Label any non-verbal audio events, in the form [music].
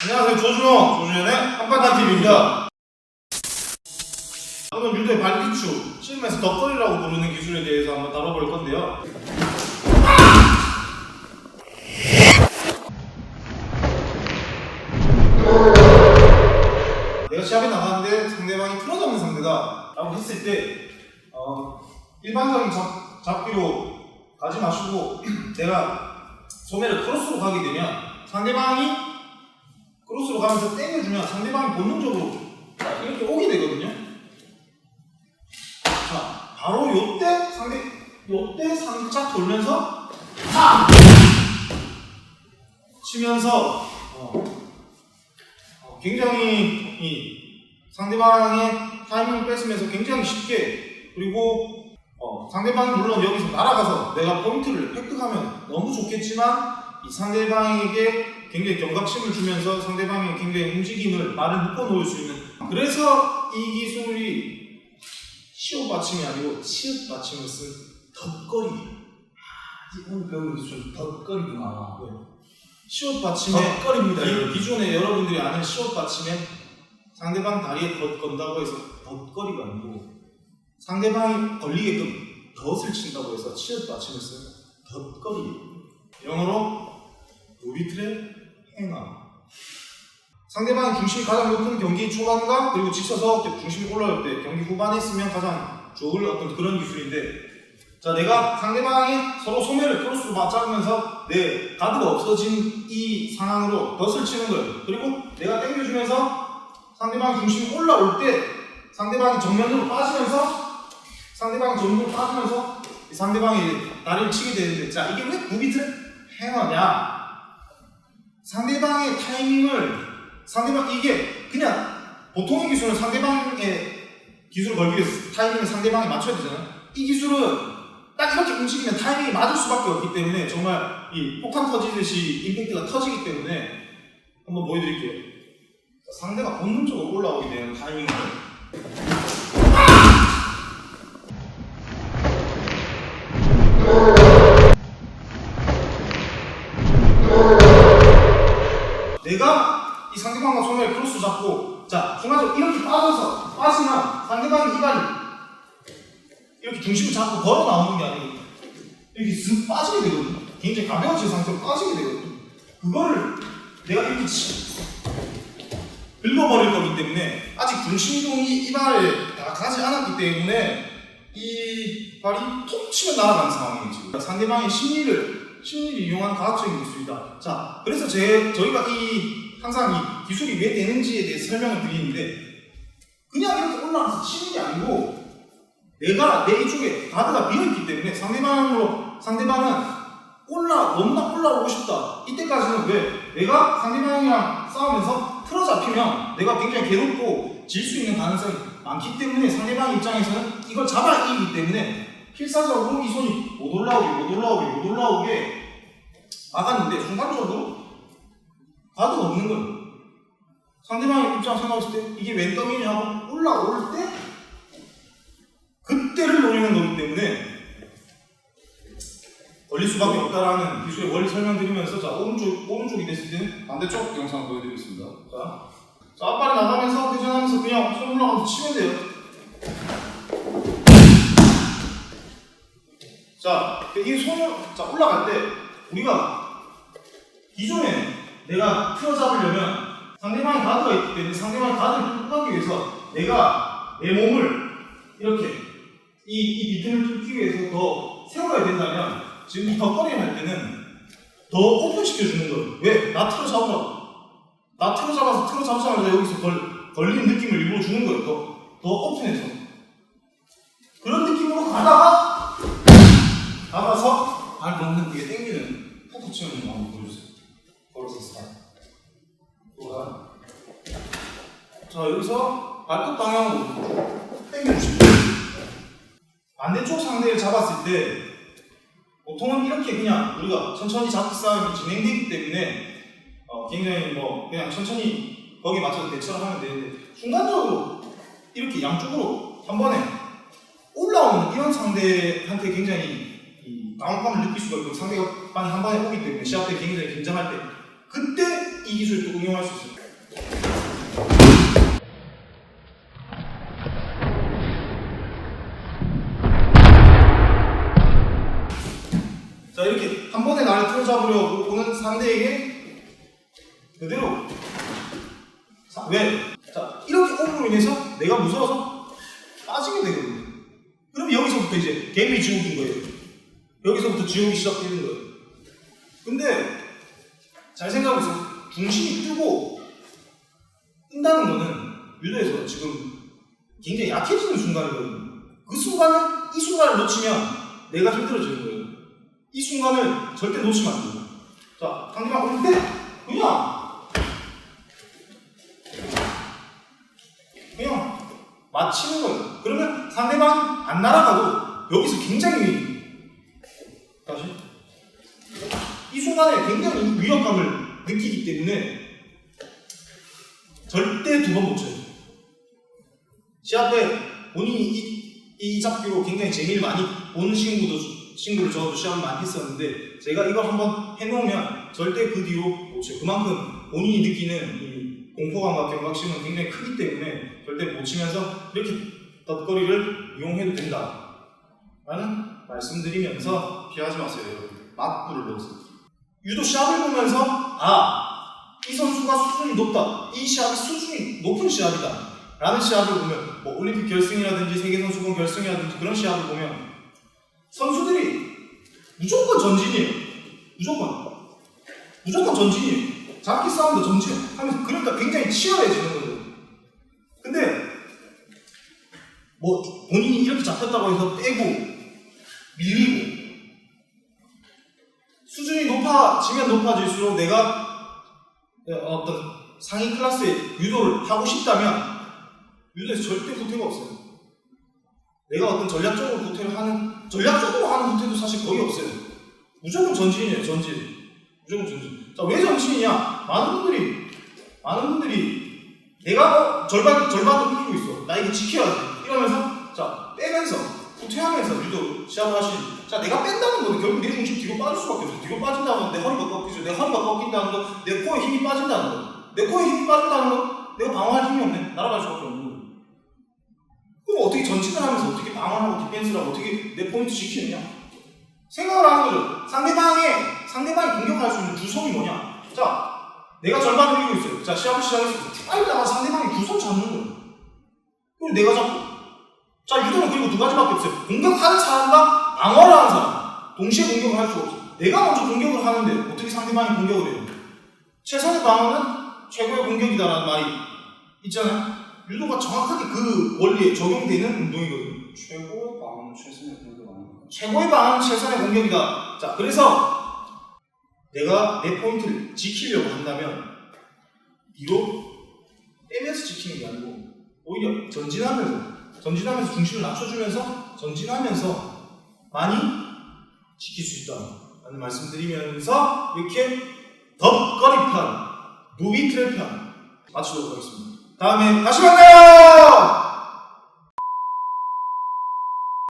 안녕하세요 조준호. 조준현의 한바탕TV입니다. 오늘 유도의 발기추 실험에서 덕거리라고 부르는 기술에 대해서 한번 다뤄볼 건데요. 내가 시합에 나가는데 상대방이 틀어잡는 상대다 라고 했을 때 어, 일반적인 잡, 잡기로 가지 마시고 [clears throat] 내가 소매를 크로스로 가게 되면 상대방이 크로스로 가면서 땡겨주면 상대방이 본능적으로 이렇게 오게 되거든요. 자, 바로 요때 상대, 요때 살짝 돌면서 탁! 치면서 어, 어, 굉장히 이 상대방의 타이밍을 뺏으면서 굉장히 쉽게 그리고 어, 상대방이 물론 여기서 날아가서 내가 포인트를 획득하면 너무 좋겠지만 이 상대방에게 굉장히 경각심을 주면서 상대방의 굉장히 움직임을 말을 묶어 놓을 수 있는 그래서 이 기술이 시옷 받침이 아니고 치읓 받침을 쓴 덧거리 오늘 배우는 기술 덧거리구나. 시옷 받침의 덧거리입니다. 기, 여러분. 기존에 여러분들이 아는 시옷 받침에 상대방 다리에 덧 건다고 해서 덧거리가 아니고 상대방이 걸리게끔 덧을 친다고 해서 치읓 받침을 쓴 덧거리 영어로 도비트의 행함 상대방의 중심이 가장 높은 경기 초반과 그리고 지쳐서 중심이 올라올 때 경기 후반에 있으면 가장 좋을 어떤 그런 기술인데 자 내가 상대방이 서로 소매를 크로스로 맞잡으면서 내 가드가 없어진 이 상황으로 덧을 치는 거예요. 그리고 내가 당겨주면서 상대방이 중심이 올라올 때 상대방이 정면으로 빠지면서 상대방이 정면으로 빠지면서 이 상대방이 다리를 치게 되는데 자 이게 왜 부비트를 행하냐 상대방의 타이밍을 상대방 이게 그냥 보통의 기술은 상대방의 기술을 걸기 위해서 타이밍을 상대방에 맞춰야 되잖아요. 이 기술은 딱 이렇게 움직이면 타이밍이 맞을 수밖에 없기 때문에 정말 이 폭탄 터지듯이 임팩트가 터지기 때문에 한번 보여드릴게요. 자, 상대가 본능적으로 올라오게 되는 타이밍을 내 이 상대방과 손을 크로스 잡고 자 중간적으로 이렇게 빠져서 빠지면 상대방의 이발이 이렇게 중심을 잡고 걸어 나오는 게 아니고 이렇게 쓱 빠지게 되거든요. 굉장히 가벼워진 상태로 빠지게 되거든요. 그거를 내가 이렇게 치 긁어버릴 거기 때문에 아직 중심동이 이발에 다 가지 않았기 때문에 이 발이 톡 치면 날아가는 상황이지 상대방의 심리를 심리를 이용한 과학적인 기술이다. 자, 그래서 제 저희가 이 항상 이 기술이 왜 되는지에 대해 설명을 드리는데 그냥 이렇게 올라가서 치는 게 아니고 내가 내 이쪽에 가드가 비어 있기 때문에 상대방으로 상대방은 올라 너무나 올라오고 싶다. 이때까지는 왜 내가 상대방이랑 싸우면서 틀어 잡히면 내가 굉장히 괴롭고 질 수 있는 가능성이 많기 때문에 상대방 입장에서는 이걸 잡아 이기기 때문에 필사적으로 이 손이 못 올라오게 못 올라오게 못 올라오게 막았는데 순간적으로 가드가 없는 거예요. 상대방의 입장 생각했을 때 이게 웬 떡이냐고 올라올 때 그때를 노리는 거기 때문에 걸릴 수밖에 없다라는 기술의 원리 설명드리면서 자 오른쪽 오른쪽이 됐을 때는 반대쪽 영상 보여드리겠습니다. 자, 자 앞발이 나가면서 회전하면서 그냥 손 올라가서 치면 돼요. 자, 이 손을 자 올라갈 때 우리가 기존에 내가 틀어 잡으려면 상대방의 가드가 있기 때문에 상대방의 가드를 뚫고 가기 위해서 내가 내 몸을 이렇게 이, 이 비틈을 뚫기 위해서 더 세워야 된다면 지금 이 덧거리를 할 때는 더 오픈시켜주는 거예요. 왜? 나 틀어 잡으라고. 나 틀어 잡아서 틀어 잡자마자 여기서 걸, 걸리는 느낌을 일부러 주는 거예요. 더, 더 오픈해서. 그런 느낌으로 가다가, 가다서 발 넘는 뒤에 당기는 포토 거 한번 보여주세요. 스타트. 돌아. 자, 여기서 발끝 방향으로 돼요. 반대쪽 상대를 잡았을 때, 보통은 이렇게 그냥 우리가 천천히 잡기 싸움이 진행되기 때문에 어, 굉장히 뭐 그냥 천천히 거기에 맞춰서 대처를 하면 되는데 순간적으로 이렇게 양쪽으로 한 번에 올라오는 이런 상대한테 굉장히 이 당혹감을 느낄 수가 있고 상대방이 한 번에 오기 때문에 시합 때 굉장히 긴장할 때 그때 이 기술을 또 응용할 수 있어요. 자 이렇게 한 번에 나를 틀어잡으려고 오는 상대에게 그대로 자, 왜? 자 이렇게 오므로 인해서 내가 무서워서 빠지게 되거든요. 그럼 여기서부터 이제 게임이 지옥인 거예요. 여기서부터 지옥이 시작되는 거예요. 근데 잘 생각해보세요. 중심이 뜨고 뜬다는 거는 유도에서 지금 굉장히 약해지는 순간이거든요. 그 순간은 이 순간을 놓치면 내가 힘들어지는 거예요. 이 순간을 절대 놓치면 안 돼요. 자, 상대방 올때 그냥 그냥 맞히는 거예요. 그러면 상대방이 안 날아가도 여기서 굉장히 다시 이 순간에 굉장히 위협감을 느끼기 때문에 절대 두 번 못 쳐요. 시합 때 본인이 이, 이 잡기로 굉장히 재미를 많이 보는 친구도 친구를 저도 시합을 많이 했었는데 제가 이걸 한번 해놓으면 절대 그 뒤로 못 쳐요. 그만큼 본인이 느끼는 이 공포감과 경각심은 굉장히 크기 때문에 절대 못 치면서 이렇게 덧거리를 이용해도 된다. 라는 말씀드리면서 피하지 마세요, 여러분. 맞불을 넣으세요. 유도 시합을 보면서 아, 이 선수가 수준이 높다. 이 시합이 수준이 높은 시합이다. 라는 시합을 보면 뭐 올림픽 결승이라든지 세계 선수권 결승이라든지 그런 시합을 보면 선수들이 무조건 전진이에요. 무조건. 무조건 전진이에요. 잡기 싸움도 전진 하면서 그러니까 굉장히 치열해지는 거예요. 근데 뭐 본인이 이렇게 잡혔다고 해서 빼고 밀리고 수준이 높아지면 높아질수록 내가 어떤 상위 클래스의 유도를 하고 싶다면 유도에서 절대 후퇴가 없어요. 내가 어떤 전략적으로 후퇴를 하는 전략적으로 하는 후퇴도 사실 거의 없어요. 무조건 전진이에요, 전진. 무조건 전진. 자, 왜 전진이냐? 많은 분들이 많은 분들이 내가 어, 절반 절반을 이기고 있어. 나 이거 지켜야지. 이러면서 자 빼면서 후퇴하면서 유도 시합을 하시는. 자 내가 뺀다는 거는 결국 내 중심 뒤로 빠질 수밖에 없어. 뒤로 빠진다는 건내 허리가 꺾이죠. 내 허리가 꺾인다는 건 내 코에 힘이 빠진다는 거. 내 코에 힘이 빠진다는 건 내가 방어할 힘이 없네. 날아갈 수밖에 없는 거예요. 그럼 어떻게 전진을 하면서 어떻게 방어하고 디펜스를 하고 어떻게 내 포인트 지키느냐? 생각을 하는 거죠. 상대방의 상대방이 공격할 수 있는 주성이 뭐냐? 자, 내가 절반을 이기고 있어요. 자, 시합을 시작했어. 빨리 나가 상대방이 두손 잡는 거예요. 그리고 내가 잡고. 자, 유도는 그리고 두 가지밖에 없어요. 공격하는 사람과 방어를 하는 사람. 동시에 공격을 할 수가 없어요. 내가 먼저 공격을 하는데 어떻게 상대방이 공격을 해요? 최선의 방어는 최고의 공격이다라는 말이 있잖아요. 유도가 정확하게 그 원리에 적용되는 운동이거든요. 최고의 방어는 최선의 공격? 최고의 방어는 최선의 공격이다. 자, 그래서 내가 내 포인트를 지키려고 한다면 뒤로 빼면서 지키는 게 아니고 오히려 전진하면서 전진하면서 중심을 낮춰주면서 전진하면서 많이 지킬 수 있다는 말씀드리면서 이렇게 덧거리 편, 트랩 편 마치도록 하겠습니다. 다음에 다시 만나요!